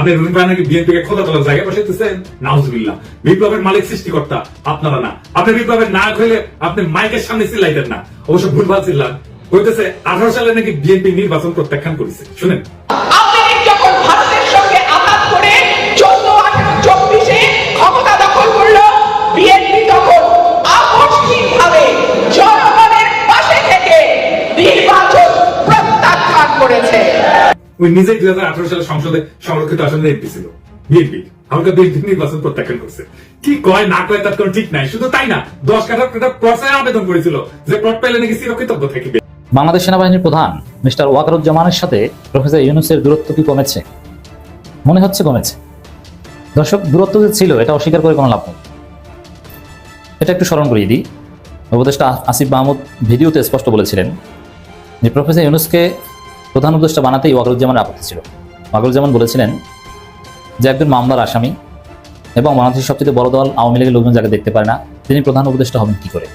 আপনি রুমি ভাই নাকি বিএনপি কে খোদা তোলার জায়গায় বসাইতেছেন নাউজবিল্লা বিপ্লবের মালিক সৃষ্টিকর্তা, আপনারা না। আপনি বিপ্লবের নায়ক হইলে আপনি মাইকের সামনে চিল্লাইতেন না। অবশ্য ভুলভাল চিল্লান। হইতেছে, আঠারো সালে নাকি বিএনপি নির্বাচন প্রত্যাখ্যান করেছে। শুনেন। ওই নিজেই দুই হাজার আঠারো সালে সংসদে সংরক্ষিত আসনে এমপি ছিল, বিএনপি। হালকা বিএনপি নির্বাচন প্রত্যাখ্যান করছে। কি কয়, না কয়, তার কোনো ঠিক নাই। শুধু তাই না, দশ কাঠার একটা প্লটে আবেদন করেছিল যে প্লট পাইলে নাকি চিরকৃতজ্ঞ থাকবে। বাংলাদেশ সেনাবাহিনীর প্রধান মিস্টার ওয়াকারুজ্জামানের সাথে প্রফেসর ইউনুসের দূরত্ব কি কমেছে? মনে হচ্ছে কমেছে। দর্শক, দূরত্ব যে ছিল, এটা অস্বীকার করে কোনো লাভ নেই। এটা একটু স্মরণ করিয়ে দিই। উপদেষ্টা আসিফ মাহমুদ ভিডিওতে স্পষ্ট বলেছিলেন যে প্রফেসর ইউনুসকে প্রধান উপদেষ্টা বানাতেই ওয়াকারুজ্জামানের আপত্তি ছিল। ওয়াকারুজ্জামান বলেছিলেন যে একজন মামলার আসামি এবং বাংলাদেশের সবচেয়ে বড় দল আওয়ামী লীগের লোকজন যাকে দেখতে পারে না, তিনি প্রধান উপদেষ্টা হবেন কি করে?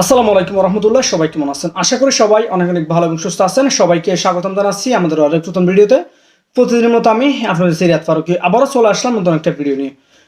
আসসালামু আলাইকুম রহমতুল্লাহ সবাই কেমন আছেন? আশা করি সবাই অনেক অনেক ভালো এবং সুস্থ আছেন। সবাইকে স্বাগতম জানাচ্ছি আমাদের অনেক নতুন ভিডিওতে। প্রতিদিনের মতো আমি আপনাদের সিরিয়াত ফারুকি আবারও চলে আসলাম নতুন একটা ভিডিও নিয়ে।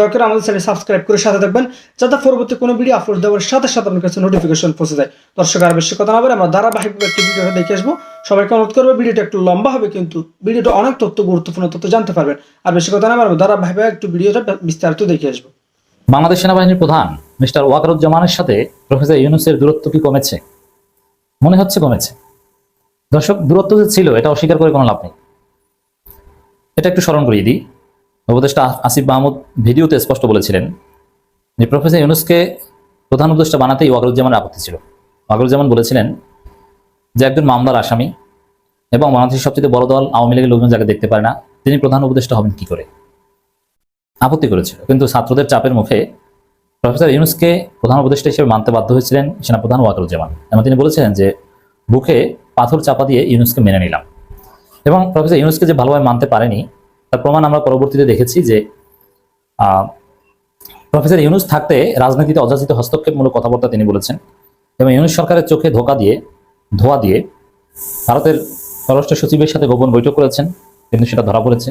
দরকার আমাদের চ্যানেল সাবস্ক্রাইব করে সাথে থাকবেন, যাতে পরবর্তী কোনো ভিডিও আপলোড দেওয়ার সাথে সাথে আপনার কাছে নোটিফিকেশন পৌঁছে যায়। দর্শক, আর বেশি কথা না বলে আমরা ধারাবাহিকভাবে একটি ভিডিওটা দেখে আসব। সবাইকে অনুরোধ করব ভিডিওটা একটু লম্বা হবে, কিন্তু ভিডিওটা অনেক তথ্য, গুরুত্বপূর্ণ তথ্য জানতে পারবেন। আর বেশি কথা না বলে ধারাবাহিকভাবে একটু ভিডিওটা বিস্তারিত দেখে আসব। বাংলাদেশ সেনাবাহিনীর প্রধান মিস্টার ওয়াকারুজ্জামানের সাথে প্রফেসর ইউনুসের দূরত্ব কি কমেছে? মনে হচ্ছে কমেছে। দর্শক, দূরত্ব যে ছিল, এটা অস্বীকার করে কোনো লাভ নেই। এটা একটু স্মরণ করিয়ে দিই। উপদেষ্টা আসিফ মাহমুদ ভিডিওতে স্পষ্ট বলেছিলেন যে প্রফেসর ইউনুসকে প্রধান উপদেষ্টা বানাতেই ওয়াকারুজ্জামানের আপত্তি ছিল। ওয়াকারুজ্জামান বলেছিলেন যে একজন মামলার আসামি এবং বাংলাদেশের সবচেয়ে বড় দল আওয়ামী লীগের লোকজন যাকে দেখতে পারে না, তিনি প্রধান উপদেষ্টা হবেন কি করে? আপত্তি করেছিল। কিন্তু ছাত্রদের চাপের মুখে প্রফেসর ইউনুসকে প্রধান উপদেষ্টা হিসেবে মানতে বাধ্য হয়েছিলেন সেনাপ্রধান ওয়াকারুজ্জামান এবং তিনি বলেছিলেন যে বুকে পাথর চাপা দিয়ে ইউনুসকে মেনে নিলাম। এবং প্রফেসর ইউনুসকে যে ভালোভাবে মানতে পারেনি তার প্রমাণ আমরা পরবর্তীতে দেখেছি যে প্রফেসর ইউনুস থাকতে রাজনীতিতে অযাচিত হস্তক্ষেপমূলক কথাবার্তা তিনি বলেছেন। এবং ইউনুস সরকারের চোখে ধোকা দিয়ে, ধোয়া দিয়ে ভারতের পররাষ্ট্র সচিবের সাথে গোপন বৈঠক করেছেন। কিন্তু সেটা ধরা পড়েছে।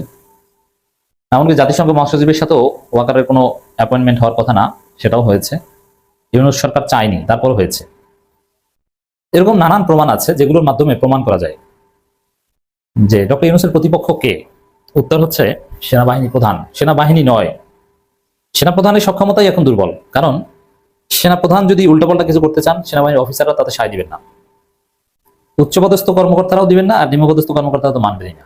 এমনকি জাতিসংঘ মহাসচিবের সাথেও ওয়াকারের কোনো অ্যাপয়েন্টমেন্ট হওয়ার কথা না, সেটাও হয়েছে। ইউনুস সরকার চায়নি তারপর হয়েছে। এরকম নানান প্রমাণ আছে যেগুলোর মাধ্যমে প্রমাণ করা যায়। যে ডক্টর ইউনুসের প্রতিপক্ষ কে? উত্তর হচ্ছে সেনাবাহিনী প্রধান। সেনাবাহিনী নয়। সেনাপ্রধানের সক্ষমতাই এখন দুর্বল। কারণ সেনাপ্রধান যদি উল্টোপাল্টা কিছু করতে চান সেনাবাহিনীর অফিসাররা তাতে সায় দিবেন না। উচ্চপদস্থ কর্মকর্তারাও দিবেন না, আর নিম্নপদস্থ কর্মকর্তারা তো মানবেনই না।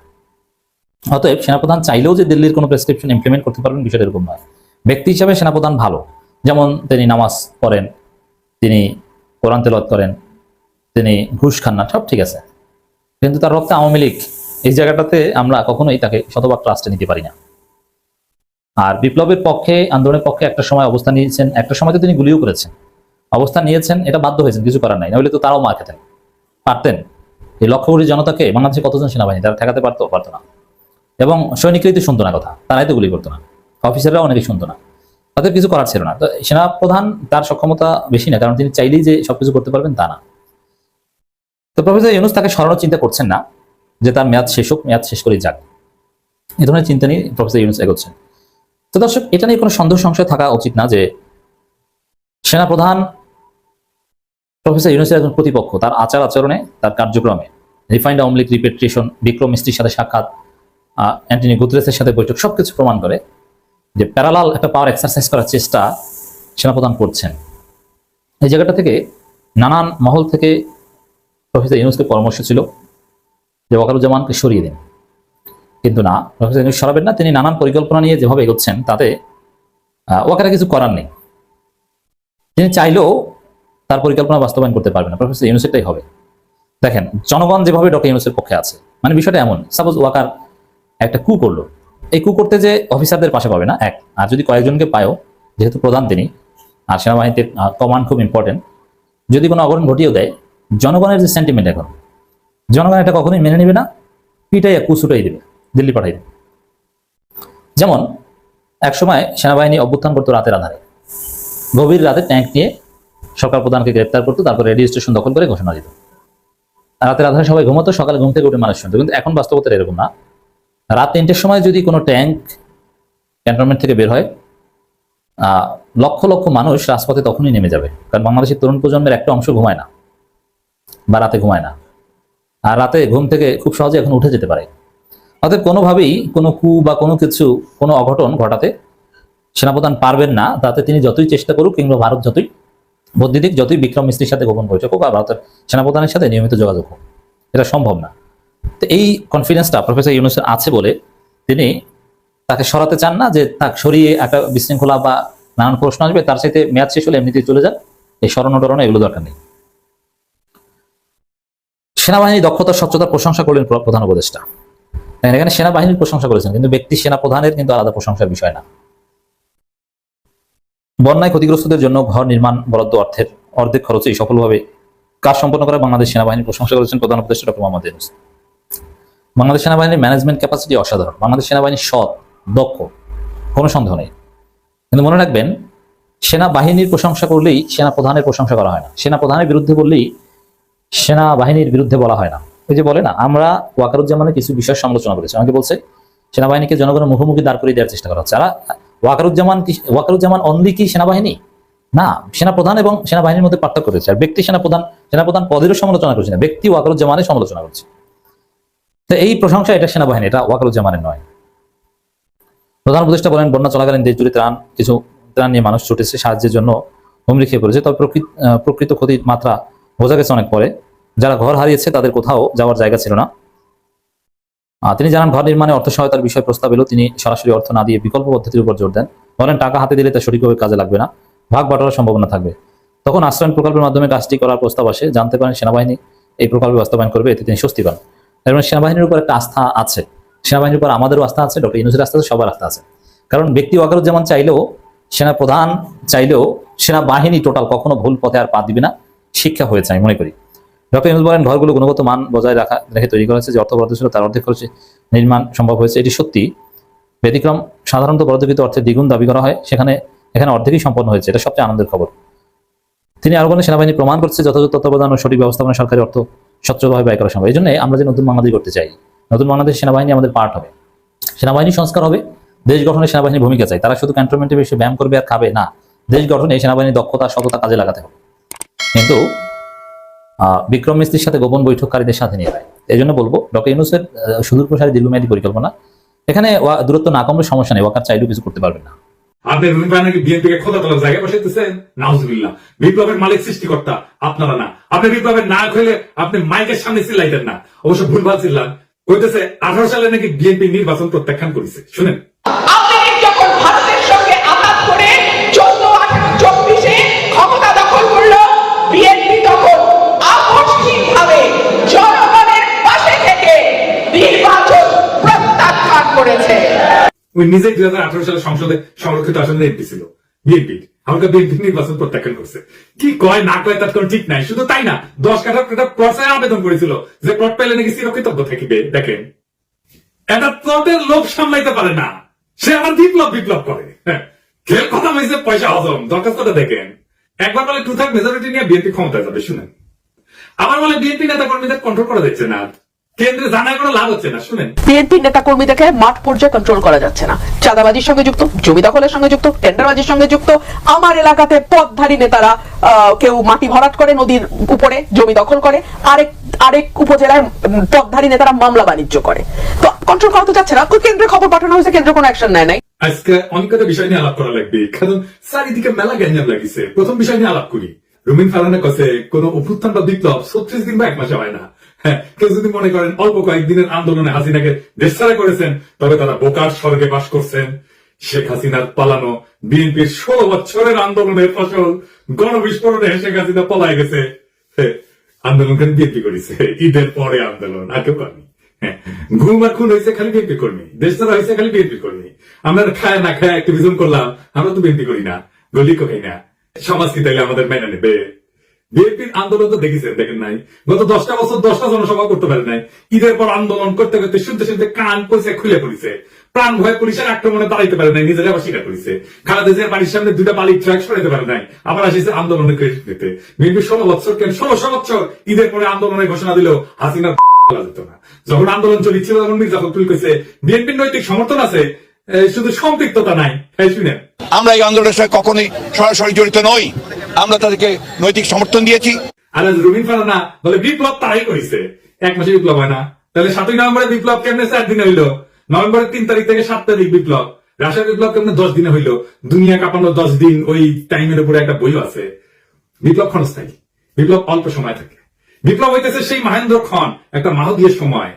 অতএব সেনাপ্রধান চাইলেও যে দিল্লির কোনো প্রেসক্রিপশন ইমপ্লিমেন্ট করতে পারবেন, বিষয়টা এরকম নয়। ব্যক্তি হিসাবে সেনাপ্রধান ভালো। যেমন তিনি নামাজ পড়েন, তিনি কোরআন তেলত করেন, তিনি ঘুষ খান না, সব ঠিক আছে। কিন্তু তার রক্তে আওয়ামী লীগ এই জায়গাটাতে আমরা কখনোই তাকে শতভাগ ট্রাস্টে নিতে পারি না। আর বিপ্লবের পক্ষে, আন্দোলনের পক্ষে একটা সময় অবস্থান নিয়েছেন, একটা সময় তিনি গুলিও করেছেন। অবস্থান নিয়েছেন, এটা বাধ্য হয়েছেন, কিছু করার নাই নইলে তো তারাও মার খেতেন। পারতেন। এই লক্ষ কোটি জনতাকে, বাংলাদেশে কতজন সেনাবাহিনী, তারা ঠেকাতে পারতো পারতো না। এবং সৈনিকরাই তো শুনতো না কথা, তারাই তো গুলি করতো না। অফিসাররা অনেকে শুনতো না। তাদের কিছু করার ছিল না। তো সেনাপ্রধান তার সক্ষমতা বেশি না, কারণ তিনি চাইলেই যে সবকিছু করতে পারবেন তা না। তো প্রফেসর ইউনুস তাকে সরানোর চিন্তা করছেন না। যে তার মেয়াদ শেষ হোক, মেয়াদ শেষ করে যাক। এই ধরনের চিন্তা নিয়ে প্রফেসর ইউনুস এগোচ্ছেন। তো দর্শক, এটা নিয়ে কোনো সন্দেহ সংশয় থাকা উচিত না যে সেনাপ্রধান প্রফেসর ইউনুসের একজন প্রতিপক্ষ, তার আচার আচরণে, তার কার্যক্রমে, refined Awami League repatriation, Vikram মিস্ত্রির সাথে সাক্ষাৎ অ্যান্টনি গুতরেসের সাথে বৈঠক, সবকিছু প্রমাণ করে যে প্যারালাল একটা পাওয়ার এক্সারসাইজ করার চেষ্টা সেনাপ্রধান করছেন। এই জায়গাটা থেকে নানান মহল থেকে প্রফেসর ইউনুসকে পরামর্শ ছিল। যে ওয়াকারুজ্জামানকে সরিয়ে দিন। কিন্তু না সরাবেন না, তিনি নানান পরিকল্পনা নিয়ে যেভাবে এগোচ্ছেন, তাতে ওয়াকারে কিছু করার নেই। তিনি চাইলেও তার পরিকল্পনা বাস্তবায়ন করতে পারবেন না। প্রফেসর ইউনুসেরটাই হবে। দেখেন, জনগণ যেভাবে ডক্টর ইউনুসের পক্ষে আছে মানে বিষয়টা এমন। সাপোজ ওয়াকার একটা কু করল। এই কু করতে যে অফিসারদের পাশে পাবে না, এক। আর যদি কয়েকজনকে পায়ও, যেহেতু প্রধান তিনি, আর সেনাবাহিনীতে কমান্ড খুব ইম্পর্টেন্ট যদি কোনো অঘটন ঘটিয়েও দেয়, জনগণের যে সেন্টিমেন্ট এখন জনগণ এটা কখনোই মেনে নেবে না পিটাই কুচুটাই দেবে, দিল্লি পাঠাই দেবে। যেমন, একসময় সেনাবাহিনী অভ্যুত্থান করতো রাতের আধারে। গভীর রাতে ট্যাঙ্ক নিয়ে সরকার প্রধানকে গ্রেপ্তার করতো, তারপর রেডিও স্টেশন দখল করে ঘোষণা দিত। রাতের আধারে সবাই ঘুমতো, সকালে ঘুম থেকে উঠে মানুষ শুনতো, কিন্তু এখন বাস্তবতা এরকম না। রাত তিনটের সময় যদি কোনো ট্যাঙ্ক ক্যান্টনমেন্ট থেকে বের হয় লক্ষ লক্ষ মানুষ রাজপথে তখনই নেমে যাবে, কারণ বাংলাদেশের তরুণ প্রজন্মের একটা অংশ ঘুমায় না, বা রাতে ঘুমায় না। আর রাতে ঘুম থেকে খুব সহজে এখন উঠে যেতে পারে। অতএব কোনোভাবেই কোনো কু বা কোনো কিছু, কোনো অঘটন ঘটাতে সেনাপ্রধান পারবেন না। তাতে তিনি যতই চেষ্টা করুক, কিংবা ভারত যতই বৈদ্যুতিক যতই বিক্রম মিস্ত্রির সাথে গোপন বৈঠক হোক আর ভারতের সেনাপ্রধানের সাথে নিয়মিত যোগাযোগ হোক, এটা সম্ভব না। তো এই কনফিডেন্সটা প্রফেসর ইউনুসের আছে বলে তিনি তাকে সরাতে চান না যে তাকে সরিয়ে একটা বিশৃঙ্খলা বা নানান প্রশ্ন আসবে, তার সাথে মেয়াদ শেষ হলে এমনিতেই চলে যান। এই স্মরণ এগুলো দরকার নেই। সেনাবাহিনী দক্ষতা, স্বচ্ছতার প্রশংসা করলেন প্রধান উপদেষ্টা। এখানে সেনাবাহিনীর প্রশংসা করেছেন, কিন্তু ব্যক্তি সেনা প্রধানের কিন্তু আলাদা প্রশংসার বিষয় না। বন্যায় ক্ষতিগ্রস্তদের জন্য ঘর নির্মাণ বরাদ্দ অর্থের অর্ধেক খরচেই সফলভাবে কাজ সম্পন্ন করে বাংলাদেশ সেনাবাহিনীর প্রশংসা করেছেন প্রধান উপদেষ্টা ডক্টর মোহাম্মদ ইউনূস। বাংলাদেশ সেনাবাহিনীর ম্যানেজমেন্ট ক্যাপাসিটি অসাধারণ। বাংলাদেশ সেনাবাহিনী সৎ, দক্ষ, কোনো সন্দেহ নেই। কিন্তু মনে রাখবেন, সেনাবাহিনীর প্রশংসা করলেই সেনা প্রধানের প্রশংসা করা হয় না। সেনা প্রধানের বিরুদ্ধে বললেই সেনাবাহিনীর বিরুদ্ধে বলা হয় না। ওই যে বলে না, আমরা ওয়াকারুজ্জামানের কিছু বিষয় সমালোচনা করেছি। আমাকে বলছে সেনাবাহিনীকে জনগণের মুখোমুখি দাঁড় করিয়ে দেওয়ার চেষ্টা করা হচ্ছে। আর ওয়াকারুজ্জামান কি, ওয়াকারুজ্জামান অনলি কি সেনাবাহিনী? না, সেনাপ্রধান এবং সেনাবাহিনীর মধ্যে পার্থক্য রয়েছে। আর ব্যক্তি সেনাপ্রধান সেনাপ্রধান পদেরও সমালোচনা করছি না, ব্যক্তি ওয়াকারুজ্জামানের সমালোচনা করছি। তো এই প্রশংসা এটা সেনাবাহিনী, এটা ওয়াকারুজ্জামানের নয়। প্রধান উপদেষ্টা বলেন, বন্যা চলাকালীন দেশ জুড়ে ত্রাণ, কিছু ত্রাণ নিয়ে মানুষ ছুটেছে, সাহায্যের জন্য হুমড়ি খেয়ে পড়েছে। তবে প্রকৃত ক্ষতির মাত্রা বোঝা গেছে অনেক পরে। যারা ঘর হারিয়েছে, তাদের কোথাও যাওয়ার জায়গা ছিল না। তিনি জানান, ঘর নির্মাণে অর্থ সহায়তার বিষয় প্রস্তাব এলো তিনি সরাসরি অর্থ না দিয়ে বিকল্প পদ্ধতির উপর জোর দেন। বলেন, টাকা হাতে দিলে তা সঠিকভাবে কাজে লাগবে না। ভাগ বাটোয়ার সম্ভাবনা থাকবে। তখন আশ্রয়ণ প্রকল্পের মাধ্যমে কাজটি করার প্রস্তাব আসে। জানতে পারেন, সেনাবাহিনী এই প্রকল্পে বাস্তবায়ন করবে, এতে তিনি স্বস্তি পান। এর মানে সেনাবাহিনীর উপর একটা আস্থা আছে। সেনাবাহিনীর উপর আমাদেরও আস্থা আছে, ডক্টর ইউনুসের আস্থা আছে সবার আস্থা আছে। কারণ, ব্যক্তি ওয়াকারুজ্জামান চাইলেও সেনা প্রধান চাইলেও, সেনাবাহিনী টোটাল কখনো ভুল পথে আর পা দিবে না। শিক্ষা হয়েছে, আমি মনে করি। ডক্টর ইউনুস বলেন, ঘরগুলো গুণগত মান বজায় রাখা, রেখে তৈরি করা হয়েছে, যে অর্থ বরাদ্দ ছিল তার অর্ধেক খরচে নির্মাণ সম্ভব হয়েছে। এটি সত্যি। ব্যতিক্রম, সাধারণত বরাদ্দকৃত অর্থের দ্বিগুণ দাবি করা হয়, সেখানে, এখানে অর্ধেকই সম্পন্ন হয়েছে, এটা সবচেয়ে আনন্দের খবর। তিনি আরও বলেন, সেনাবাহিনী প্রমাণ করছে যথাযথ তত্ত্বাবধান ও সঠিক ব্যবস্থাপনা সরকারি অর্থ স্বচ্ছভাবে ব্যয় করা সম্ভব। এই জন্য আমরা যে নতুন বাংলাদেশ করতে চাই, নতুন বাংলাদেশ সেনাবাহিনী আমাদের পার্ট হবে। সেনাবাহিনী সংস্কার হবে, দেশ গঠনে সেনাবাহিনীর ভূমিকা চাই। তারা শুধু ক্যান্টনমেন্টে বেশি ব্যায়াম করবে আর খাবে না, দেশ গঠনে সেনাবাহিনীর দক্ষতা, সততা কাজে লাগাতে হবে। কিন্তু বিক্রম মিস্ত্রির সাথে গোপন বৈঠককারীদের সাথে নিয়ে যায় এই জন্য বলব, ডক্টর ইউনুসের সুদূর প্রসারী দীর্ঘমেয়াদী পরিকল্পনা, এখানে দূরত্ব না কমলে সমস্যা নেই, ওয়াকার চাইলেও কিছু করতে পারবেন না। আঠারো সালে নাকি বিএনপি নির্বাচন প্রত্যাখ্যান করেছে। শুনেন। ওই নিজেই দুই হাজার আঠারো সালে সংসদে সংরক্ষিত আসনে এমপি ছিল বিএনপি। আমাকে বিএনপি নির্বাচন প্রত্যাখ্যান করছে। কি কয় না কয় তার কোনো ঠিক নাই। শুধু তাই না দশ কাঠা একটা প্লটে আবেদন করেছিল যে প্লট পেলে নাকি থাকিবে। দেখেন প্লটের লোভ সামলাইতে পারে না। সে আবার বিপ্লব বিপ্লব করে। হ্যাঁ, খেল কথা হয়েছে পয়সা হজম। দরখাস্তটা দেখেন। একবার বলে টু থার্ড মেজরিটি নিয়ে বিএনপি ক্ষমতায় যাবে শুনেন। আবার বলে বিএনপি নেতা কর্মীদের কন্ট্রোল করা যাচ্ছে না। কেন্দ্রে জানায় কোনো লাভ হচ্ছে না শুনেন। বিএনপির নেতা কর্মীদেরকে মাঠ পর্যায়ে কন্ট্রোল করা যাচ্ছে না। চাঁদাবাজির সঙ্গে যুক্ত জমি দখলের সঙ্গে যুক্ত টেন্ডারবাজির সঙ্গে যুক্ত আমার এলাকাতে পথধারী নেতারা কেউ মাটি ভরাট করে নদীর উপরে জমি দখল করে আরেক আরেক উপজেলায় উম, পথধারী নেতারা মামলা বাণিজ্য করে। তো কন্ট্রোল করা তো যাচ্ছে না কেন্দ্রে খবর পাঠানো হয়েছে কেন্দ্র কোনো অ্যাকশন নেয় নাই। আজকে অনেক কটা বিষয় নিয়ে আলাপ করা লাগবে কারণ চারিদিকে মেলা গ্যাঞ্জাম লাগিছে। প্রথম বিষয় নিয়ে আলাপ করি। রুমিন ফারহানের কাছে কোন অভ্যুত্থান বা বিপ্লব ছত্রিশ দিন বা এক মাসে হয় না। হ্যাঁ কেউ যদি মনে করেন অল্প কয়েকদিনের আন্দোলনে হাসিনাকে দেশ করেছেন তবে তারা বোকার স্বর্গে বাস করছেন। শেখ হাসিনার পালানো বিএনপির ষোলো বছরের আন্দোলনের ফসল গণবিস্ফোরণে শেখ হাসিনা পলায় গেছে। হ্যাঁ, আন্দোলন খালি বিএনপি করেছে। ঈদের পরে আন্দোলন আর কেউ করেনি। হ্যাঁ, ঘুম আর খুন হয়েছে খালি বিএনপি কর্মী দেশ ছাড়া হয়েছে খালি বিএনপি কর্মী। আমরা খায় না খায় অ্যাক্টিভিজম করলাম আমরা তো বিএনপি করি না গলি খাই না? সমাজ কি তাইলে আমাদের মেনে নেবে? বিএনপির আন্দোলন তো দেখেছেন, দেখেন নাই। গত দশটা বছর দশটা জনসভা করতে পারে নাই। ঈদের পর আন্দোলন করতে করতে শুনতে শুনতে কান পয়সা খুলে পড়েছে। প্রাণ ভয় পুলিশের আক্রমণে দাঁড়াইতে পারে নাই, নিজেরা আবার স্বীকার করেছে। খালেদা জিয়ার বাড়ির সামনে দুইটা বালিক ট্রাক সরাইতে পারে নাই, আবার আসিছে আন্দোলনের ক্রেডিট বিএনপি ষোলো বছর কেন ষোলোশো বছর ঈদের পরে আন্দোলনের ঘোষণা দিল, হাসিনা বলা যেত না। যখন আন্দোলন চলছিল, তখন মির্জা ফখরুল কইছে, বিএনপির নৈতিক সমর্থন আছে শুধু সম্পৃক্ততা নাই। শুনেন। আমরা এই আন্দোলনের সঙ্গে কখনোই সরাসরি জড়িত নই। আমরা তাদেরকে নৈতিক সমর্থন দিয়েছি। আর রুমিন ফারানা বলে বিপ্লব তারাই করেছে। এক মাসে বিপ্লব হয় না। তাহলে সাতই নভেম্বরে বিপ্লব কেমনে চার দিনে হইল? নভেম্বরের তিন তারিখ থেকে সাত তারিখ বিপ্লব। রাশিয়ার বিপ্লব কেমনে দশ দিনে হইল? দুনিয়া কাঁপানো দশ দিন, ওই টাইমের উপরে একটা বইও আছে। বিপ্লব ক্ষণস্থায়ী। বিপ্লব অল্প সময় থাকে। বিপ্লব হইতেছে সেই মহেন্দ্র খন একটা মাহদীয় সময়।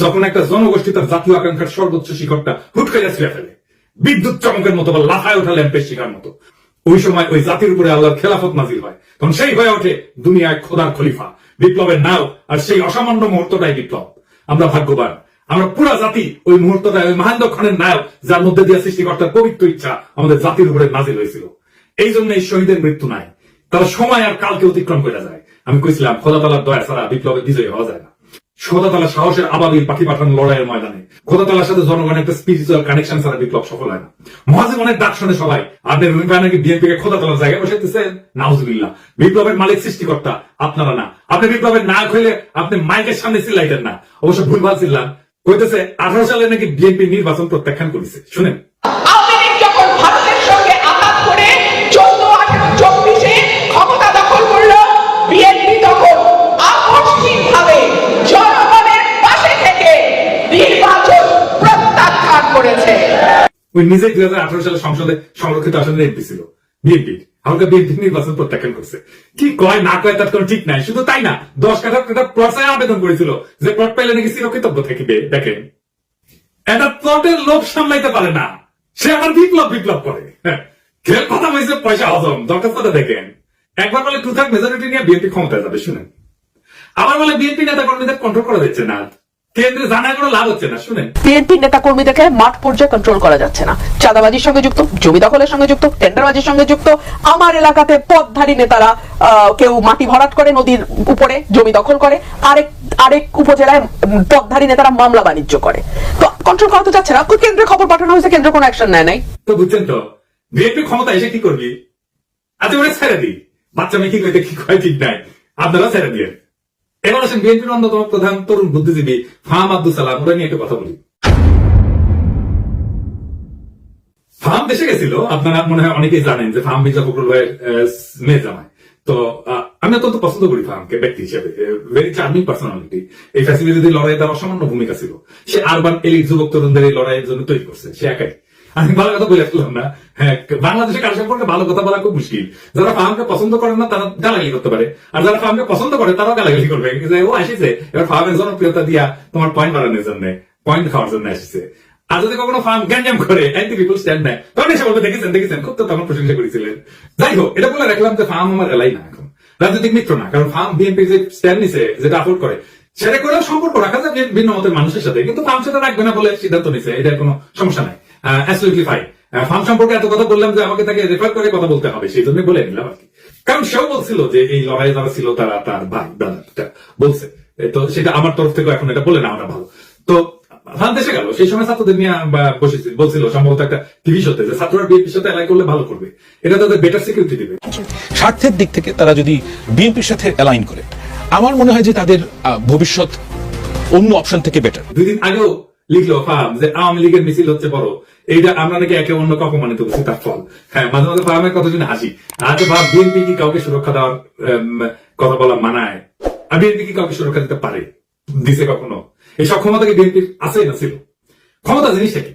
যখন একটা জনগোষ্ঠী তার জাতীয় আকাঙ্ক্ষার সর্বোচ্চ শিখরটা হুট করে ফেলে। বিদ্যুৎ চমকের মতো বা লাফায় ওঠা ল্যাম্পের শিকার মতো। ওই সময় ওই জাতির উপরে আল্লাহর খেলাফত নাজিল হয়। তখন সেই হয়ে ওঠে দুনিয়ায় খোদার খলিফা, বিপ্লবের নাও আর সেই অসামান্য মুহূর্তটাই বিপ্লব। আমরা ভাগ্যবান। আমরা পুরা জাতি ওই মুহূর্তটা ওই মহেন্দ্র খানের নায়ক যার মধ্যে দিয়ে সৃষ্টিকর্তার পবিত্র ইচ্ছা আমাদের জাতির উপরে নাজিল হয়েছিল। এই জন্য এই শহীদের মৃত্যু নাই। তারা সময় আর কালকে অতিক্রম করে যায়। আমি কইছিলাম খোদা তালার দয়া ছাড়া বিপ্লবের বিজয় হওয়া যায় না। খোদা সাহসের আবাবিল পাখি পাঠানো লড়াইয়ের ময়দানে। খোদা তালার সাথে জনগণের একটা স্পিরিচুয়াল কানেকশন ছাড়া বিপ্লব সফল হয় না। মহাজীবনের ডাক শুনে সবাই আপনি নাকি বিএনপি কে খোদা তালার জায়গায় বসাইতেছেন? নাউজুবিল্লাহ। বিপ্লবের মালিক সৃষ্টিকর্তা, আপনারা না। আপনি বিপ্লবের না হইলে আপনি মাইকের সামনে চিল্লাইতেন না। অবশ্য ভুলভাল চিল্লান। কইতেছে, আঠারো সালে নাকি বিএনপি নির্বাচন প্রত্যাখ্যান করেছে। শুনেন। ওই নিজেই দুই হাজার আঠারো সালে সংসদে সংরক্ষিত আসনে এমপি ছিল বিএনপি। হালকা বিএনপি নির্বাচন প্রত্যাখ্যান করছে। কি কয় না কয় তার কোনো ঠিক নাই। শুধু তাই না দশ কাঠা একটা প্লটে আবেদন করেছিল যে প্লট পাইলে নাকি চিরকৃতজ্ঞ থাকিবে দেখেন। একটা প্লটের লোভ সামলাইতে পারে না। সে আবার বিপ্লব বিপ্লব করে। হ্যাঁ, খেল কথা বলছে পয়সা হজম। দরখাস্তটা দেখেন। একবার বলে টু থার্ড মেজরিটি নিয়ে বিএনপি ক্ষমতায় যাবে শুনেন। আবার বলে বিএনপি নেতা কর্মীদের কন্ট্রোল করা যাচ্ছে না। কেন্দ্রে জানা কোনো লাভ হচ্ছে না শুনেন। বিএনপির নেতা কর্মীদেরকে মাঠ পর্যায়ে কন্ট্রোল করা যাচ্ছে না। চাঁদাবাজির সঙ্গে যুক্ত জমি দখলের সঙ্গে যুক্ত টেন্ডারবাজির সঙ্গে যুক্ত আমার এলাকাতে পথধারী নেতারা কেউ মাটি ভরাট করে নদীর উপরে জমি দখল করে আরেক আরেক উপজেলায় পথধারী নেতারা মামলা বাণিজ্য করে। তো কন্ট্রোল করা তো যাচ্ছে না। কেন্দ্রে খবর পাঠানো হয়েছে কেন্দ্র কোনো অ্যাকশন নেয় নাই। তো বুঝছেন তো বিএনপি ক্ষমতা এসে কি করবি? আচ্ছা ওরা ছেড়ে দিই। বাচ্চা মেয়ে কি কইতে কি কয় ঠিক নাই? আপনারা ছেড়ে দিয়ে এবার আসেন বিএনপির অন্যতম প্রধান তরুণ বুদ্ধিজীবী ফাহাম আব্দুল সালাম, ওরা নিয়ে কথা বলি। দেশে গেছিল, আপনারা মনে হয় অনেকেই জানেন যে ফাহাম মির্জা মেয়ে তো আমি অত্যন্ত পছন্দ করি ফাহামকে ব্যক্তি হিসেবে ভেরি চার্মিং পার্সোনালিটি এই ফ্যাসিলিটি লড়াইয়ে তার অসামান্য ভূমিকা ছিল। সে আরবান এলিট যুবক তরুণদের এই লড়াইয়ের জন্য তৈরি করছে, সে একাই। আমি ভালো কথা বলে আসলাম না। হ্যাঁ বাংলাদেশে কার সম্পর্কে ভালো কথা বলা খুব মুশকিল। যারা ফাহামকে পছন্দ করে না, তারা গালাগালি করতে পারে। আর যারা ফাহামকে পছন্দ করে, তারাও গালাগালি করবে। ও আসিছে, এবার ফাহামের জনপ্রিয়তা দিয়া তোমার পয়েন্ট বাড়ানোর জন্য পয়েন্ট খাওয়ার জন্য আসছে। আর যদি কখনো ফার্ম গ্যাঞ্জাম করে অ্যান্টি পিপল স্ট্যান্ড নেয়, তখন এসে বলবে, দেখেছেন দেখেছেন, খুব তো তখন প্রশংসা করেছিলেন। যাই হোক, এটা বলে রাখলাম যে ফার্ম আমার এলাই না এখন। রাজনৈতিক মিত্র না, কারণ ফার্ম বিএনপি যে স্ট্যান্ড নিছে, যেটা আফোর্ড করে, সেটা করেও সম্পর্ক রাখা যায় ভিন্ন মতের মানুষের সাথে, কিন্তু ফার্ম সেটা রাখবে না বলে সিদ্ধান্ত নিছে, এটার কোনো সমস্যা নাই। অ্যাবসলিউটলি ফাইন ফার্ম সম্পর্কে এত কথা বললাম যে আমাকে তাকে রেফার করে কথা বলতে হবে সেই জন্য বলে নিলাম আর কি। কারণ সেও বলছিল যে এই লড়াই যারা ছিল তারা তার ভাই দাদা বলছে। তো সেটা আমার তরফ থেকে এখন এটা বলে না আমরা ভালো। তো দেশে গেল। সেই সময় ছাত্রদের নিয়ে বসেছিল বলছিল সম্ভবত একটা টিভি শোতে যে ছাত্ররা বিএনপির সাথে করলে ভালো করবে। এটা তাদের বেটার সিকিউরিটি দিবে। স্বার্থের দিক থেকে তারা যদি বিএনপির সাথে অ্যালাইন করে আমার মনে হয় যে তাদের ভবিষ্যৎ অন্য অপশন থেকে বেটার দুই দিন আগেও লিখলো ফার্ম যে আওয়ামী লীগের মিছিল হচ্ছে বড়। এইটা আমরা নাকি একে অন্যকে অপমানিত করছি, তার ফল। হ্যাঁ মাঝে মাঝে ফার্মের কথা শুনে হাসি তো ভাব বিএনপি কি কাউকে সুরক্ষা দেওয়ার কথা বলা মানায়? আর বিএনপি কি কাউকে সুরক্ষা দিতে পারে? দিছে কখনো? এই সব ক্ষমতা কি বিএনপির আছে না ছিল? ক্ষমতা জিনিসটা কি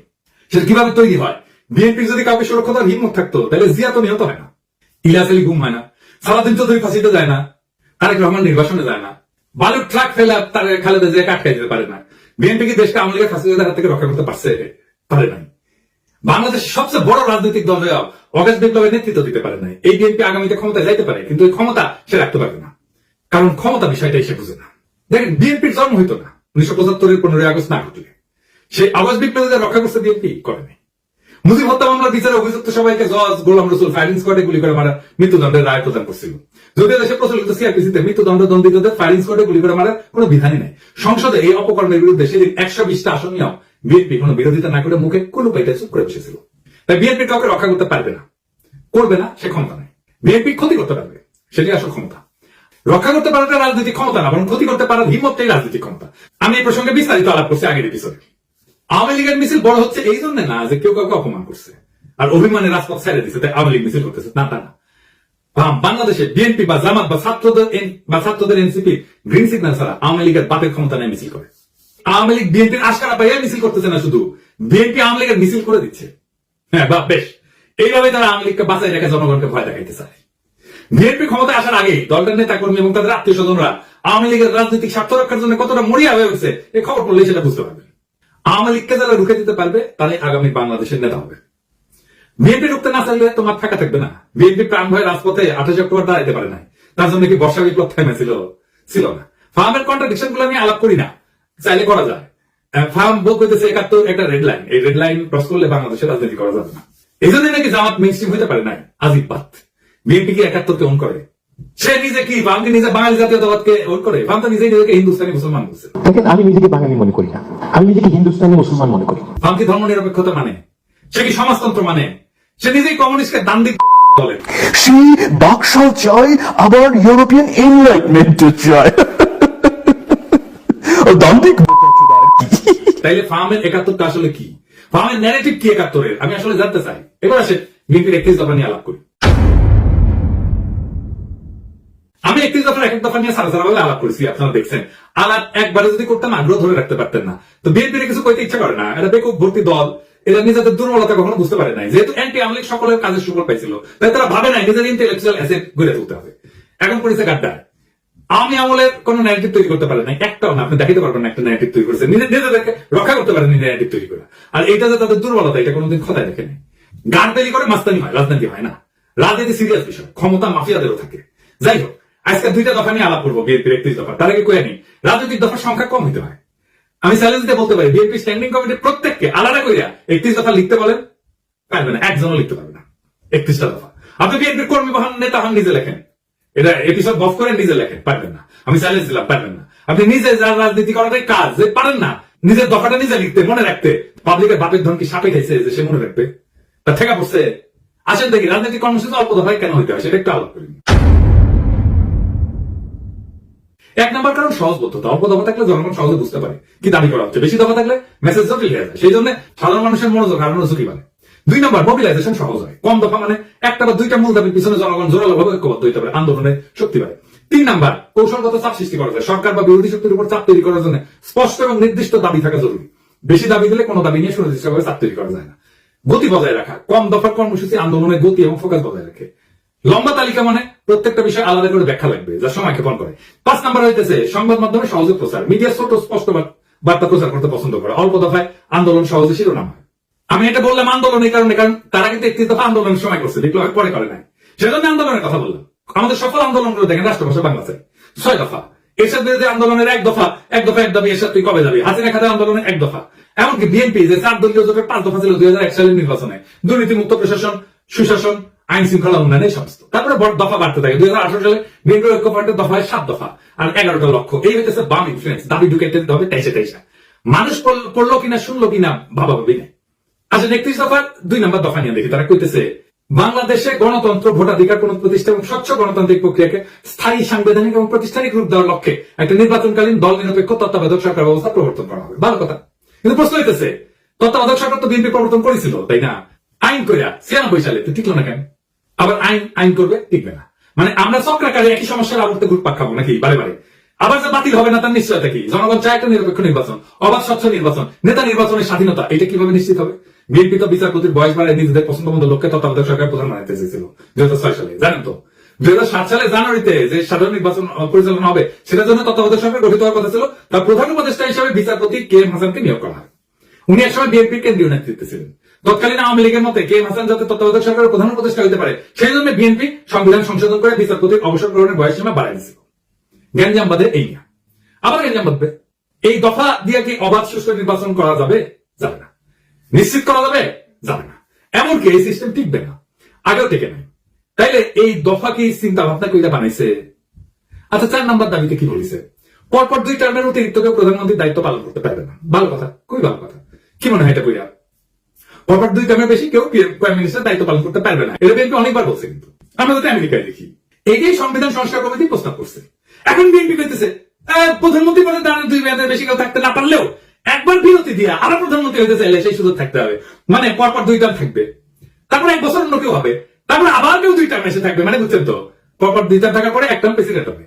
সেটা কীভাবে তৈরি হয়? বিএনপির যদি কাউকে সুরক্ষা দেওয়ার হিম্মত থাকতো, তাহলে জিয়া তো নিহত হয় না। ইলিয়াস আলী ঘুম হয় না। সারাদিন চৌধুরী ফাঁসিতে যায় না। তারেক রহমান নির্বাসনে যায় না। বালুর ট্রাক ফেলে তার খালেদা জিয়া কাটকাই দিতে পারে না। বিএনপি কি দেশকে আওয়ামী লীগের ফাঁসিদের হাত থেকে রক্ষা করতে পারছে? পারে নাই। বাংলাদেশ সবচেয়ে বড় রাজনৈতিক দল অগস্ট বিপ্লবের নেতৃত্ব দিতে পারে নাই। এই বিএনপি আগামীতে ক্ষমতায় যাইতে পারে, কিন্তু এই ক্ষমতা সে রাখতে পারবে না। কারণ ক্ষমতা বিষয়টাই সে বুঝে না। দেখেন, বিএনপির জন্ম হইতো না, উনিশশো পঁচাত্তরের পনেরোই আগস্ট না ঘটলে। সেই আগস্ট বিপ্লবীদের রক্ষা করতে বিএনপি করেনি মুজিব হত্যা মামলার বিচারে অভিযুক্ত সবাইকে জজ, গোলাম রসুল ফায়ারিং স্কোয়াডে গুলি করে মারা মৃত্যুদণ্ডের রায় প্রদান করছিল। যদিও দেশে প্রচলিত সিআরপিসিতে মৃত্যুদণ্ড দণ্ডিতদের ফায়ারিং স্কোয়াডে গুলি করে মারার কোনো বিধানই নেই। সংসদে এই অপকর্মের বিরুদ্ধে সেদিন একশো বিশটা আসন নিয়েও বিএনপি কোনো বিরোধিতা না করে মুখে কুলু চুপ করে বসেছিল। তাই বিএনপি কাউকে রক্ষা করতে পারবে না। করবে না, সে ক্ষমতা নেই। বিএনপি ক্ষতি করতে পারবে সেটি আসল ক্ষমতা। রক্ষা করতে পারাটা রাজনৈতিক ক্ষমতা না, বরং ক্ষতি করতে পারার হিম্মতটাই রাজনৈতিক ক্ষমতা। আমি এই প্রসঙ্গে বিস্তারিত আলাপ করছি আগের এপিসোডে আওয়ামী লীগের মিছিল বড় হচ্ছে এই জন্য না যে কেউ কাউকে অপমান করছে। আর অভিমানের রাজপথ ছেড়ে দিচ্ছে তাই আওয়ামী লীগ মিছিল করতেছে। না তা না। বাংলাদেশে বিএনপি বা জামাত বা ছাত্রদের বা ছাত্রদের এনসিপি গ্রিন সিগন্যাল ছাড়া আওয়ামী লীগের বাপের ক্ষমতা নেই মিছিল করে। আওয়ামী লীগ বিএনপির আশকারা পাইয়া মিছিল করতেছে না শুধু। বিএনপি আওয়ামী লীগের মিছিল করে দিচ্ছে। হ্যাঁ বা বেশ। এইভাবে তারা আওয়ামী লীগকে বাঁচাই রেখে জনগণকে ভয় দেখাইতে চায়। বিএনপি ক্ষমতায় আসার আগে নেতা কর্মী এবং তাদের আত্মীয় স্বজনরা আওয়ামী লীগের রাজনৈতিক স্বার্থ রক্ষার জন্য কতটা মরিয়া হয়ে উঠছে এই খবর সেটা বুঝতে পারবে আওয়ামী লীগকে যারা রুখে দিতে পারবে, তারাই আগামী বাংলাদেশের নেতা হবে। বিএনপি ঢুকতে না চাইলে তোমার ফাঁকা থাকবে না। বিএনপি প্রাণ ভয়ে রাজপথে আঠাশে অক্টোবর দাঁড়াইতে পারে নাই। তার জন্য কি বর্ষা বিপ্লব থেমেছিল? ছিল না। ফার্মের কন্ট্রাডিকশনগুলো আমি আলাপ করি না। চাইলে করা যায়। ফার্ম বউ করতেছে একাত্তর একটা রেড লাইন এই রেড লাইন ক্রস করলে বাংলাদেশে রাজনীতি করা যাবে না। এই জন্য নাকি জামাত মেন হতে পারে নাই আজিব বাত বিএনপি কি একাত্তরকে ওন করে। সে নিজে কি ফার্মকে নিজে বাঙালি জাতীয়তাবাদকে ওন করে? ফার্ম তো নিজেই নিজেকে হিন্দুস্তানি মুসলমান বলছে। দেখেন আমি নিজেকে বাঙালি মনে করি না। আমি নিজেকে হিন্দুস্তানি মুসলমান মনে করি ফার্ম কি ধর্ম নিরপেক্ষতা মানে? সে কি সমাজতন্ত্র মানে? সে নিজেই কমিউনিস্টকে দান দিক বলে। সে বাকশাল চায় আবার ইউরোপিয়ান এনলাইটমেন্ট চায় দান্তিক তাইলে ফার্মের আসলে কি? ফার্মের ন্যারেটিভ কি একাত্তরের? আমি আসলে জানতে চাই। এবার আসে একত্রিশ দফা নিয়ে আলাপ করি। আমি একত্রিশ এক দফা নিয়ে সারা আলাপ করেছি, আপনারা দেখছেন। আলাপ একবারে যদি করতাম আগ্রহ ধরে রাখতে পারতেন না। তো বিএনপির কিছু কইতে ইচ্ছা করে না। এটা বেকুব ভর্তি দল। এরা নিজেদের দুর্বলতা কখনো বুঝতে পারে নাই। যেহেতু অ্যান্টি আমলিক সকলের কাজের সুফল পাইছিল, তাই তারা ভাবে নাই নিজের ইন্টেলেকচুয়াল অ্যাসেট গড়ে তুলতে হবে। এখন করেছে গাড্ডায় আমি আমলের কোন ন্যারেটিভ তৈরি করতে পারেন না একটাও না, আপনি দেখাতে পারবেন একটা ন্যারেটিভ তৈরি করেছে, নিজে নিজেদেরকে রক্ষা করতে পারেন ন্যারেটিভ তৈরি করে। আর এটা যে তাদের দুর্বলতা, এটা কোনোদিন খোদায় দেখেনি গান তৈরি করে মাস্তানি হয়, রাজনীতি হয় না। রাজনীতি সিরিয়াস বিষয়, ক্ষমতা মাফিয়াদেরও থাকে। যাই হোক, আজকে দুইটা দফা নিয়ে আলাপ করব, বিএনপির একত্রিশ দফা। তার আগে কয়ে নি রাজনৈতিক দফার সংখ্যা কম হতে হয় আমি চ্যালেঞ্জ দিয়ে বলতে পারি, বিএনপি স্ট্যান্ডিং কমিটির প্রত্যেককে আলাদা করিয়া একত্রিশ দফা লিখতে বলেন পারবে না, একজনও লিখতে পারবে না। একত্রিশটা দফা। আপনি বিএনপির কর্মী বহান নেতা হন, নিজে লেখেন। এটা এপিসোড বফ করে নিজে লেখেন, পারবেন না। আমি চ্যালেঞ্জ দিলাম, পারবেন না। আপনি নিজে যার রাজনীতি করাটাই কাজ, যে পারেন না, নিজের দফাটা নিজে লিখতে, মনে রাখতে। পাবলিকের বাপের ধন কি সাপে খাইছে যে সে মনে রাখবে? তা ঠেকা পড়ছে। আসেন দেখি রাজনৈতিক কর্মসূচি অল্প দফায় কেন হইতে হয়, সেটা একটু আলাপ করি। এক নম্বর কারণ সহজবোধতা অল্প দফা থাকলে জনগণ সহজে বুঝতে পারে কি দাবি করা হচ্ছে। বেশি দফা থাকলে মেসেজ জটিল হয়ে যায়। সেই জন্য সাধারণ মানুষের মনোযোগ হারানোর ঝুঁকি বাড়ে। দুই নম্বর মোবিলাইজেশন সহজ হয়। কম দফা মানে একটা বা দুইটা মূল দাবির পিছনে জনগণ জোরালো ভাবে ঐক্যবদ্ধ হইতে পারে আন্দোলনের শক্তি বাড়ে তিন নাম্বার, কৌশলগত চাপ সৃষ্টি করা যায়। সরকার বা বিরোধী শক্তির উপর চাপ তৈরি করার জন্য স্পষ্ট এবং নির্দিষ্ট দাবি থাকা জরুরি। বেশি দাবি দিলে কোনো দাবি নিয়ে সুনির্দিষ্টভাবে চাপ তৈরি করা যায় না। গতি বজায় রাখা, কম দফার কর্মসূচি আন্দোলনে গতি এবং ফোকাস বজায় রাখে। লম্বা তালিকা মানে প্রত্যেকটা বিষয় আলাদা করে ব্যাখ্যা লাগবে, যা সময় ক্ষেপণ করে। পাঁচ নাম্বার হইতেছে, সংবাদ মাধ্যমে সহজে প্রচার। মিডিয়া ছোট, স্পষ্ট বার্তা প্রচার করতে পছন্দ করে। অল্প দফায় আন্দোলন সহজে শিরোনাম হয়। আমি এটা বললাম আন্দোলন এই কারণে, কারণ তারা কিন্তু একত্রিশ দফা আন্দোলনের সময় করছে বিপ্লবের পরে করে নাই। সেজন্য আন্দোলনের কথা বললাম। আমাদের সফল আন্দোলনগুলো দেখেন, রাষ্ট্রভাষা বাংলা চাই ছয় দফা। এরশাদ বিরোধী আন্দোলনের এক দফা এক দফা এক দাবি, এরশাদ, তুই কবে যাবি? হাসিনা খাতে আন্দোলনের এক দফা। এমনকি বিএনপি যে চার দলীয় জোটের পাঁচ দফা ছিল দুই হাজার এক সালের নির্বাচনে, দুর্নীতিমুক্ত প্রশাসন, সুশাসন, আইন শৃঙ্খলা উন্নয়ন সমস্ত। তারপরে দফা বাড়তে থাকে। দুই হাজার আঠারো সালে বিএনপি ঐক্য পয়েন্টের দফায় সাত দফা আর এগারোটা লক্ষ এই হইতেছে বাম ইনফ্লুয়েন্স দাবি ঢুকাইতে দিতে হবে তেইশে তেইশে। মানুষ পড়ল কিনা, শুনলো কিনা, ভাবা ভাবি নাই আচ্ছা একত্রিশ দফার দুই নম্বর দফা নিয়ে দেখি, তারা কইতেছে, বাংলাদেশে গণতন্ত্র, ভোটাধিকার কোন প্রতিষ্ঠা এবং স্বচ্ছ গণতান্ত্রিক প্রক্রিয়াকে স্থায়ী সাংবিধানিক এবং প্রাতিষ্ঠানিক রূপ দেওয়ার লক্ষ্যে একটা নির্বাচনকালীন দল নিরপেক্ষ তত্ত্বাবধায়ক সরকার ব্যবস্থা প্রবর্তন করা হবে। ভালো কথা। কিন্তু প্রশ্ন হইতেছে, তত্ত্বাবধায়ক সরকার তো বিএনপি প্রবর্তন করেছিল, তাই না? আইন কইরা, ছিয়ানব্বই সালে, তো টিকলো না কেন? আবার আইন আইন করবে, টিকবে না। মানে আমরা চক্রাকারে একই সমস্যার আবর্তে ঘুরপাক খাব নাকি, বারে বারে? আবার যে বাতিল হবে না, তার নিশ্চয়তা কি? জনগণ চায় একটা নিরপেক্ষ নির্বাচন, অবাধ স্বচ্ছ নির্বাচন, নেতা নির্বাচনের স্বাধীনতা, এটা কীভাবে নিশ্চিত হবে? বিএনপি তো বিচারপতির বয়স বাড়ায় নিজেদের পছন্দ মতো লোককে তত্ত্বাবধায়ক সরকার প্রধান বানাইতে চেয়েছিল। দুই হাজার ছয় সালে, জানেন তো? দুই হাজার সাত সালে জানুয়ারিতে যে সাধারণ নির্বাচন পরিচালনা হবে, সেটার জন্য তত্ত্বাবধায়ক সরকার গঠিত হওয়ার কথা ছিল। তার প্রধান উপদেষ্টা হিসেবে বিচারপতি কে এম হাসানকে নিয়োগ করা হয়। উনি একসময় বিএনপির কেন্দ্রীয় নেতৃত্বে ছিলেন। তৎকালীন আওয়ামী লীগের মতে কে এম হাসান যাতে তত্ত্বাবধায়ক সরকারের প্রধান উপদেষ্টা হতে পারে, সেই জন্য বিএনপি সংবিধান সংশোধন করে বিচারপতির অবসর গ্রহণের বয়স সীমা বাড়াই দিয়েছিল। গ্যাঞ্জাম বাদে এই আবার গ্যাঞ্জাম বাঁধবে এই দফা দিয়ে কি অবাধ সুষ্ঠু নির্বাচন করা যাবে? যাবে না। নিশ্চিত করা যাবে? যাবে না। এমনকি এই সিস্টেম টিকবে না। আগেও টেকে নাই। তাইলে এই দফা কি চিন্তা ভাবনা কইরা বানাইছে? আচ্ছা চার নাম্বার দাবিতে কি বলিছে? পরপর দুই টার্মের অতিরিক্ত কেউ প্রধানমন্ত্রীর দায়িত্ব পালন করতে পারবে না। ভালো কথা, খুবই ভালো কথা। কি মনে হয় এটা বইরা পরপর দুই টার্মের বেশি কেউ প্রাইম মিনিস্টার দায়িত্ব পালন করতে পারবে না। এটা বিএনপি অনেকবার বলছে কিন্তু। আমরা যদি আমেরিকায় দেখি। এটাই সংবিধান সংস্কার কমিটি প্রস্তাব করছে। এখন বিএনপি কইতেছে প্রধানমন্ত্রী পদে দাঁড়ানো, দুই মেয়াদের বেশি কেউ থাকতে না পারলেও একবার বিরতি দিয়া আবার প্রধানমন্ত্রী হইতে চাইলে সেই সুযোগ থাকতে হবে। মানে পরপর দুই টার্ম থাকবে। তারপরে এক বছর অন্য কেউ হবে। তারপরে আবার কেউ দুই টার্ম এসে থাকবে মানে বুঝছেন তো? পরপর দুই টার্ম থাকার পরে এক টার্ম প্রেসিডেন্ট হবে।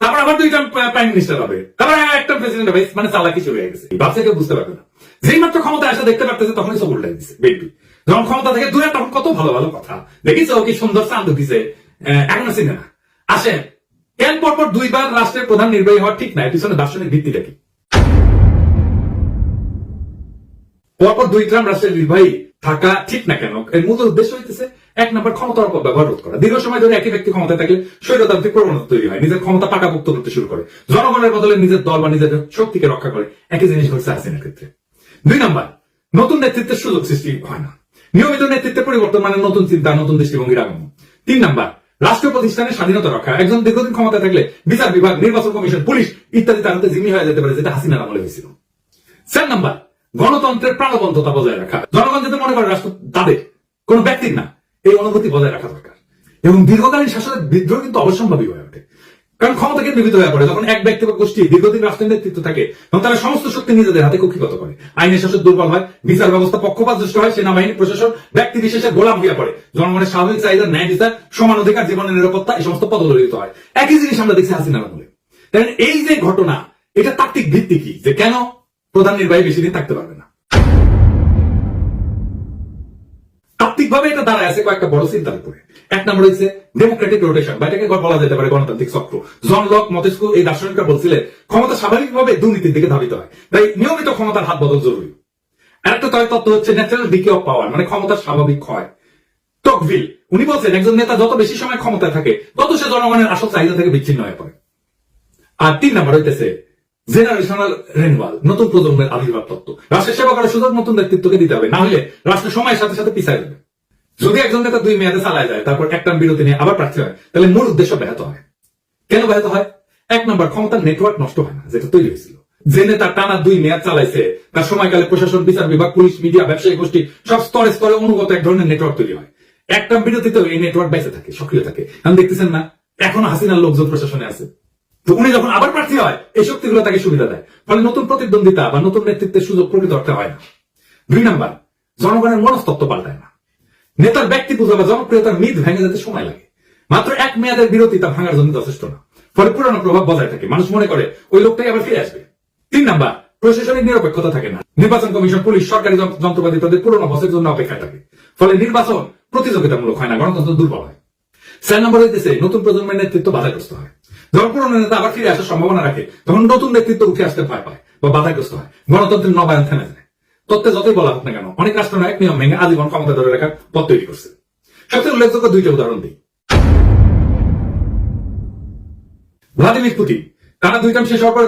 তারপর আবার দুইটা প্রাইম মিনিস্টার হবে। তারপর একটা প্রেসিডেন্ট হবে। মানে চালাকি শুরু হয়ে গেছে। ভাবছে কেউ বুঝতে পারবে না। যেই মাত্র ক্ষমতা আসা দেখতে পারতেছে তখনই সব উল্টাই দিচ্ছে বিএনপি যখন ক্ষমতা থেকে দূরে তখন কত ভালো ভালো কথা। দেখিস ও কি সুন্দর চাঁদ আহ, এখনও না আসেন। এর পরপর দুইবার রাষ্ট্রের প্রধান নির্বাহী হওয়া ঠিক নাই। পিছনে দার্শনিক ভিত্তিটা কি? পরপর দুই ট্রাম রাষ্ট্রের নির্বাহী থাকা ঠিক না কেন? এর মূল উদ্দেশ্য হইতেছে এক নম্বর ক্ষমতার অপব্যবহার রোধ করা। দীর্ঘ সময় ধরে একই ব্যক্তি ক্ষমতায় থাকলে স্বৈরতান্ত্রিক প্রবণতা তৈরি হয়, নিজের ক্ষমতা পাকাপোক্ত করতে শুরু করে। জনগণের বদলে নিজের দল বা নিজের শক্তিকে রক্ষা করে। একই জিনিস ঘটছে হাসিনার ক্ষেত্রে। দুই নম্বর, নতুন নেতৃত্বের সুযোগ সৃষ্টি হয় না। নিয়মিত নেতৃত্বের পরিবর্তন মানে নতুন চিন্তা, নতুন দৃষ্টিভঙ্গির আগমন। তিন নম্বর রাষ্ট্র প্রতিষ্ঠানের স্বাধীনতা রক্ষা। একজন দীর্ঘদিন ক্ষমতায় থাকলে বিচার বিভাগ, নির্বাচন কমিশন, পুলিশ ইত্যাদি তার হাতে জিম্মি হয়ে যেতে পারে, যেটা হাসিনার আমলে হয়েছিল। চার নাম্বার গণতন্ত্রের প্রাণবন্ততা বজায় রাখা। জনগণ যাতে মনে করে রাষ্ট্র তাদের কোন ব্যক্তির না, এই অনুভূতি বজায় রাখা দরকার। এবং দীর্ঘকালীন শাসনের বিদ্রোহ কিন্তু অবশ্যম্ভাবী হয়ে ওঠে। কারণ ক্ষমতা কেন্দ্রীভূত হয়ে পড়ে। যখন এক ব্যক্তি বা গোষ্ঠী দীর্ঘদিন রাষ্ট্রের নেতৃত্ব থাকে তখন তারা সমস্ত শক্তি নিজেদের হাতে কক্ষিগত করে। আইনের শাসন দুর্বল হয়, বিচার ব্যবস্থা পক্ষপাত দুষ্ট হয়, সেনাবাহিনী, প্রশাসন, ব্যক্তি বিশেষের গোলাম হয়ে পড়ে। জনগণের স্বাভাবিক চাহিদা, ন্যায় বিচার, সমান অধিকার, জীবনের নিরাপত্তা, এই সমস্ত পদদলিত হয়। একই জিনিস আমরা দেখছি হাসিনার আমলে। এই যে ঘটনা, এটা তাত্ত্বিক ভিত্তি কি? যে কেন প্রধান নির্বাহী বেশি দিন থাকতে পারবে না। তাত্ত্বিকভাবে এটা দাঁড়ায় আছে কয়েকটা বড় চিন্তার উপরে। এক নম্বর হচ্ছে ডেমোক্রেটিক রোটেশন বা এটাকে বলা যেতে পারে গণতান্ত্রিক চক্র। জন লক মতেস্কু এই দার্শনিকরা বলছিলেন ক্ষমতা স্বাভাবিকভাবে দুর্নীতির দিকে ধাবিত হয়। তাই নিয়মিত ক্ষমতার হাত বদল জরুরি। আরেকটা তয় তত্ত্ব হচ্ছে ন্যাচারাল ডিকে অফ পাওয়ার মানে ক্ষমতার স্বাভাবিক ক্ষয়। টকভিল উনি বলছেন, একজন নেতা যত বেশি সময় ক্ষমতায় থাকে, তত সে জনগণের আসল চাহিদা থেকে বিচ্ছিন্ন হয়ে পড়ে। আর তিন নাম্বার হইতেছে জেনারেশনাল রেনওয়াল নতুন প্রজন্মের আবির্ভাব তত্ত্ব। রাষ্ট্রের সেবা করার সুযোগ নতুন ব্যক্তিত্বকে দিতে হবে, না হলে রাষ্ট্র সময়ের সাথে সাথে পিছায় যাবে যদি একজন নেতা দুই মেয়াদে চালায় যায়, তারপর একটা বিরতি নিয়ে আবার প্রার্থী হয়, তাহলে মূল উদ্দেশ্য ব্যাহত হয়। কেন ব্যাহত হয়? এক নম্বর, ক্ষমতার নেটওয়ার্ক নষ্ট হয় না, যেটা তৈরি হয়েছিল। যে নেতা টানা দুই মেয়াদ চালাইছে, তার সময়কালে প্রশাসন, বিচার বিভাগ, পুলিশ, মিডিয়া, ব্যবসায়ী গোষ্ঠী, সব স্তরে স্তরে অনুগত এক ধরনের নেটওয়ার্ক তৈরি হয়। একটা বিরতিতেও এই নেটওয়ার্ক বেঁচে থাকে, সক্রিয় থাকে। এখন দেখতেছেন না, এখনও হাসিনার লোকজন প্রশাসনে আছে। তো উনি যখন আবার প্রার্থী হয়, এই শক্তিগুলো তাকে সুবিধা দেয়। ফলে নতুন প্রতিদ্বন্দ্বিতা বা নতুন নেতৃত্বের সুযোগ প্রকৃত অর্থে হয় না। দুই নাম্বার, জনগণের মনস্তত্ব পাল্টায় না। নেতার ব্যক্তি পূজা বা জনপ্রিয়তার মিথ ভেঙে যেতে সময় লাগে। মাত্র এক মেয়াদের বিরতি তা ভাঙার জন্য যথেষ্ট না। ফলে পুরানো প্রভাব বজায় থাকে। মানুষ মনে করে ওই লোকটাই আবার ফিরে আসবে। তিন নাম্বার, প্রশাসনিক নিরপেক্ষতা থাকে না। নির্বাচন কমিশন, পুলিশ, সরকারি যন্ত্রপাতি তাদের পুরোনো বসের জন্য অপেক্ষায় থাকে। ফলে নির্বাচন প্রতিযোগিতামূলক হয় না, গণতন্ত্র দুর্বল হয়। চার নম্বর হইতেছে, নতুন প্রজন্মের নেতৃত্ব বাধাগ্রস্ত হয়। যখন কোনো নেতা আবার ফিরে আসার সম্ভাবনা রাখে, তখন নতুন নেতৃত্ব উঠে আসতে ভয় পায় বা বাধাগ্রস্ত হয়। গণতন্ত্রের নবায়ন থেমে যায়। তত্ত্বে যতই বলা হোক না কেন, অনেক রাষ্ট্রনায়ক নিয়ম ভেঙে আজীবন ক্ষমতা ধরে রাখার পথ তৈরি করছে। সবচেয়ে উল্লেখযোগ্য দুইটা উদাহরণ দিই। Vladimir Putin. টানা দুই টার্ম শেষ হওয়ার পর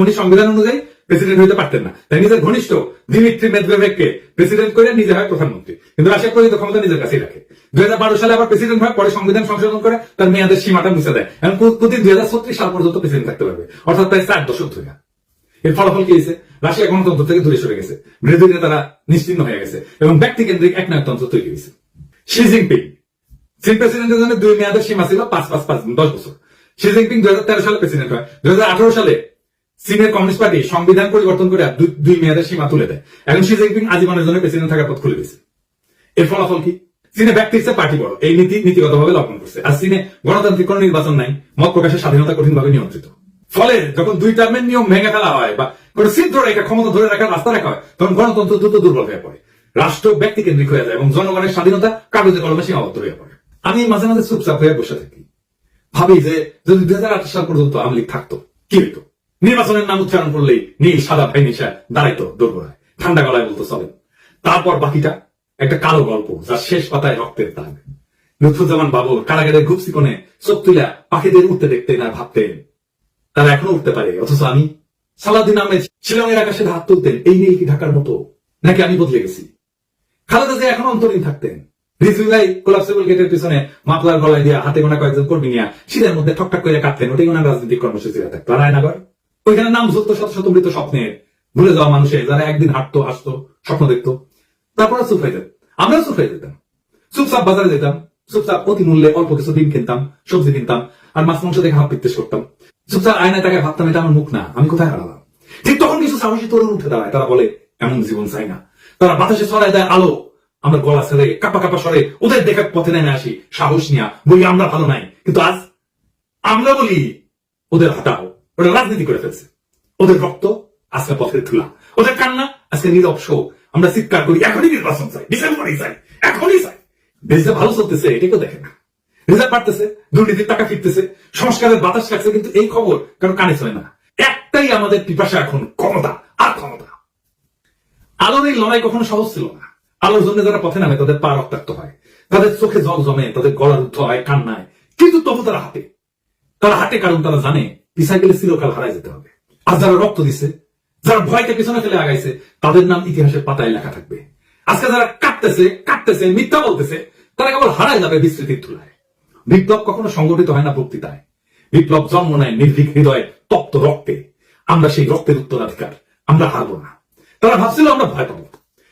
উনি সংবিধান অনুযায়ী প্রেসিডেন্ট হইতে পারতেন না। তাই নিজের ঘনিষ্ঠ দিমিত্রি মেদভেভকে প্রেসিডেন্ট করে নিজে হয় প্রধানমন্ত্রী। কিন্তু রাশিয়া পর্যন্ত ক্ষমতা নিজের কাছেই রাখে। দুই হাজার বারো সালে আবার প্রেসিডেন্ট হয়, পরে সংবিধান সংশোধন করে তার মেয়াদের সীমাটা মুছে দেয়। এখন পু- পুতিন দুই সাল পর্যন্ত প্রেসিডেন্ট থাকতে পারবে। অর্থাৎ প্রায় চার দশক ধরে। এর ফলাফল কি হয়েছে? রাশিয়া গণতন্ত্র থেকে দূরে সরে গেছে। বিরোধী নেতারা নিশ্চিন্ন হয়ে গেছে এবং ব্যক্তি কেন্দ্রিক একনায়কতন্ত্র তৈরি হয়েছে। শি জিনপিং চীন প্রেসিডেন্টের জন্য দুই মেয়াদের সীমা ছিল পাঁচ পাঁচ পাঁচ, দশ বছর। শি জিনপিং দুই হাজার তেরো সালে প্রেসিডেন্ট হয়। দুই হাজার আঠারো সালে চীনের কমিউনিস্ট পার্টি সংবিধান পরিবর্তন করে দুই- মেয়াদের সীমা তুলে দেয়। এখন শি জিনপিং আজীবনের জন্য প্রেসিডেন্ট থাকার পথ খুলে দিয়েছে। এর ফলাফল কি? চীনে ব্যক্তির চেয়ে পার্টি বড়। এই নীতি নীতিগতভাবে লঙ্ঘন করছে। আর চীনে গণতান্ত্রিক কোন নির্বাচন নাই, মত প্রকাশের স্বাধীনতা কঠিনভাবে নিয়ন্ত্রিত। ফলে যখন দুই টার্মের নিয়ম ভেঙে ফেলা হয় বা কোন ছিদ্র রেখা ক্ষমতা ধরে রাখার রাস্তা রাখা হয়, তখন গণতন্ত্র দ্রুত দুর্বল হয়ে পড়ে। রাষ্ট্র ব্যক্তি কেন্দ্রিক হয়ে যায় এবং জনগণের স্বাধীনতা কাগজে কলমে সীমাবদ্ধ হয়ে পড়ে। আমি মাঝে মাঝে চুপচাপ হয়ে বসে থাকি। ভাবি যে যদি দুই সাল পর্যন্ত আওয়ামী লীগ থাকতো, কি হইতো? নির্বাচনের নাম উচ্চারণ করলেই নীল, সাদা ভাই নিশা দাঁড়াইতো দোরগোড়ায় ঠান্ডা গলায় বলতো চলেন তারপর বাকিটা, একটা কালো গল্প যার শেষ পাতায় রক্তের দাগ। লুৎফুজ্জামান বাবুর কারাগারের ঘুপসি কোণে চোখ তুলা পাখিদের উঠতে দেখতেন আর ভাবতেন, তারা এখনও উঠতে পারে, অথচ আমি সালাদিন আহমেদ শিলংয়ের আকাশে হাত তুলতেন, এই নিয়ে কি ঢাকার মতো? নাকি আমি বদলে গেছি? খালেদা জিয়া এখন অন্তরীণ থাকতেন। রিজুলাই কোলাপসেবল গেটের পিছনে মাপলার গলায় দিয়া হাতে গোনা কয়েকজন কর্মী নিয়ে শীতের মধ্যে ঠকঠাক করে কাটতেন ওটাই ওনার রাজনৈতিক কর্মসূচি থাকতো রায়নগর ওইখানে নাম ঝুলতো শত শত মৃত স্বপ্নের ভুলে যাওয়া মানুষের যারা একদিন হাঁটতো, হাসতো, স্বপ্ন দেখতো। তারপরে চুপ হয়ে যেত আমরাও চুপ হয়ে যেতাম। চুপচাপ বাজারে যেতাম, চুপচাপ অতি মূল্যে অল্প কিছু ডিম কিনতাম, সবজি কিনতাম, আর মাছ মাংস দেখে হাত পিত্তেশ করতাম। চুপচাপ আয়নায় তাকে ভাবতাম, এটা আমার মুখ না, আমি কোথায় হারালাম? ঠিক তখন কিছু সাহসী তরুণ উঠে দাঁড়ায়। তারা বলে, এমন জীবন চাই না। তারা বাতাসে ছড়ায় দেয় আলো। আমরা গলা ছেড়ে, কাপা কাপা সরে ওদের দেখার পথে নেমে আসি। সাহস নিয়া, বলি আমরা ভালো নাই। কিন্তু আজ আমরা বলি, ওদের হটাও। ওরা রাজনীতি করে ফেলছে। ওদের রক্ত আজকে পথের ধুলা। ওদের কান্না আজকে নীরব শোক আমরা চিৎকার করি, এখনই নির্বাচন চাই, ডিসেম্বরই চাই, এখনই চাই। যে ভালো চলতেছে এটাকেও দেখে না। রেজাল্ট বাড়তেছে দুর্নীতির টাকা ফিরতেছে, সংস্কারের বাতাস লাগছে কিন্তু এই খবর কারণ কানে চলে না। একটাই আমাদের পিপাসা এখন, ক্ষমতা, আর ক্ষমতা। আলোর এই লড়াই কখনো সহজ ছিল না। আলোর জন্য যারা পথে নামে, তাদের পা রক্তাক্ত হয়। তাদের চোখে জল জমে, তাদের গলা রুদ্ধ হয়, কান্নায়। কিন্তু তবু তারা হাঁটে। তারা হাঁটে কারণ তারা জানে গেলে চিরকাল হারায় যেতে হবে। আর যারা রক্ত দিছে, যারা ভয়কে পিছনে ফেলে আগাইছে, তাদের নাম ইতিহাসের পাতায় লেখা থাকবে। আজকে যারা কাটতেছে কাটতেছে মিথ্যা বলতেছে, তারা কেবল হারায় যাবে বিস্তৃতির তুলায়। বিপ্লব কখনো সংগঠিত হয় না বক্তৃতায়। বিপ্লব জন্ম নেয় নির্ভীক হৃদয়ে তপ্ত রক্তে। আমরা সেই রক্তের উত্তরাধিকার, আমরা হারবো না। তারা ভাবছিল আমরা ভয় পাবো।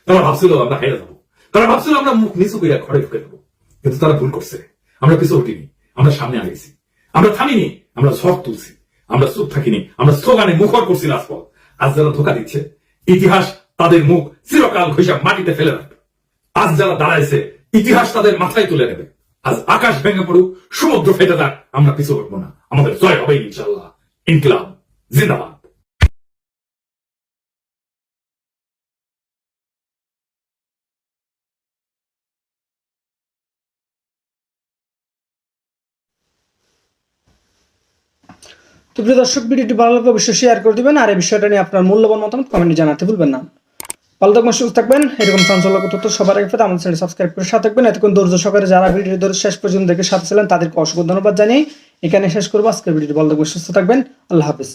তারা ভাবছিল আমরা হেরে যাব। তারা ভাবছিল আমরা মুখ নিচু করে ঘরে ঢুকে দেবো কিন্তু তারা ভুল করছে। আমরা পিছু হটিনি। আমরা সামনে আগেছি আমরা থামিনি। আমরা ঝড় তুলছি। আমরা চুপ থাকিনি, আমরা স্লোগানে মুখর করছি রাজপথ আজ যারা ধোকা দিচ্ছে, ইতিহাস তাদের মুখ চিরকাল ঘষা মাটিতে ফেলে রাখবে। আজ যারা দাঁড়াইছে, ইতিহাস তাদের মাথায় তুলে নেবে। আজ আকাশ ভেঙে পড়ুক, সমুদ্র ফেটে যাক, আমরা পিছু হটবো না। আমাদের জয় হবে ইনশাল্লাহ ইনকিলাব, জিন্দাবাদ। তো প্রিয় দর্শক, ভিডিওটি ভালো লাগলে অবশ্যই শেয়ার করে দেবেন আর এই বিষয়টা নিয়ে আপনার মূল্যবান মতামত কমেন্টে জানাতে ভুলবেন না। ভালো থাকবেন, সুস্থ থাকবেন। এরকম চাঞ্চল্যক তথ্য সবার আগে পেতে আমাদের চ্যানেল সাবস্ক্রাইব করে সাথে থাকবেন। এতক্ষণ ধৈর্য সহকারে যারা ভিডিও ধরে শেষ পর্যন্ত দেখে সাথে ছিলেন, তাদেরকে অসংখ্য ধন্যবাদ জানিয়ে এখানে শেষ করব। আজকের ভিডিওটি ভালো থাকবেন, সুস্থ থাকবেন। আল্লাহ হাফিজ।